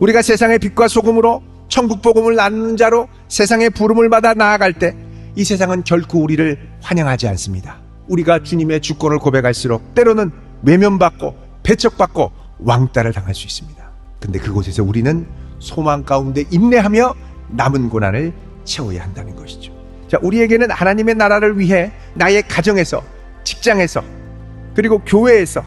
우리가 세상의 빛과 소금으로 천국 복음을 나누는 자로 세상의 부름을 받아 나아갈 때 이 세상은 결코 우리를 환영하지 않습니다. 우리가 주님의 주권을 고백할수록 때로는 외면받고 배척받고 왕따를 당할 수 있습니다. 근데 그곳에서 우리는 소망 가운데 인내하며 남은 고난을 채워야 한다는 것이죠. 자, 우리에게는 하나님의 나라를 위해 나의 가정에서, 직장에서, 그리고 교회에서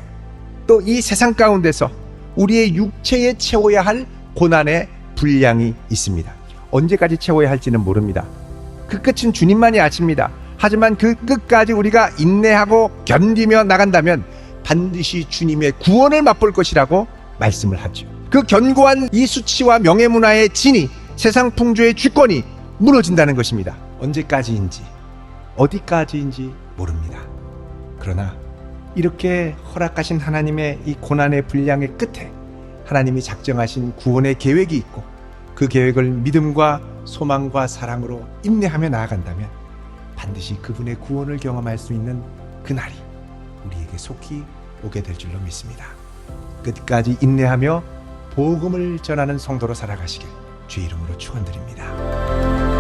또 이 세상 가운데서 우리의 육체에 채워야 할 고난의 분량이 있습니다. 언제까지 채워야 할지는 모릅니다. 그 끝은 주님만이 아십니다. 하지만 그 끝까지 우리가 인내하고 견디며 나간다면 반드시 주님의 구원을 맛볼 것이라고 말씀을 하죠. 그 견고한 이 수치와 명예문화의 진이 세상 풍조의 주권이 무너진다는 것입니다. 언제까지인지 어디까지인지 모릅니다. 그러나 이렇게 허락하신 하나님의 이 고난의 분량의 끝에 하나님이 작정하신 구원의 계획이 있고 그 계획을 믿음과 소망과 사랑으로 인내하며 나아간다면 반드시 그분의 구원을 경험할 수 있는 그날이 우리에게 속히 오게 될 줄로 믿습니다. 끝까지 인내하며 복음을 전하는 성도로 살아가시길 주의 이름으로 축원드립니다.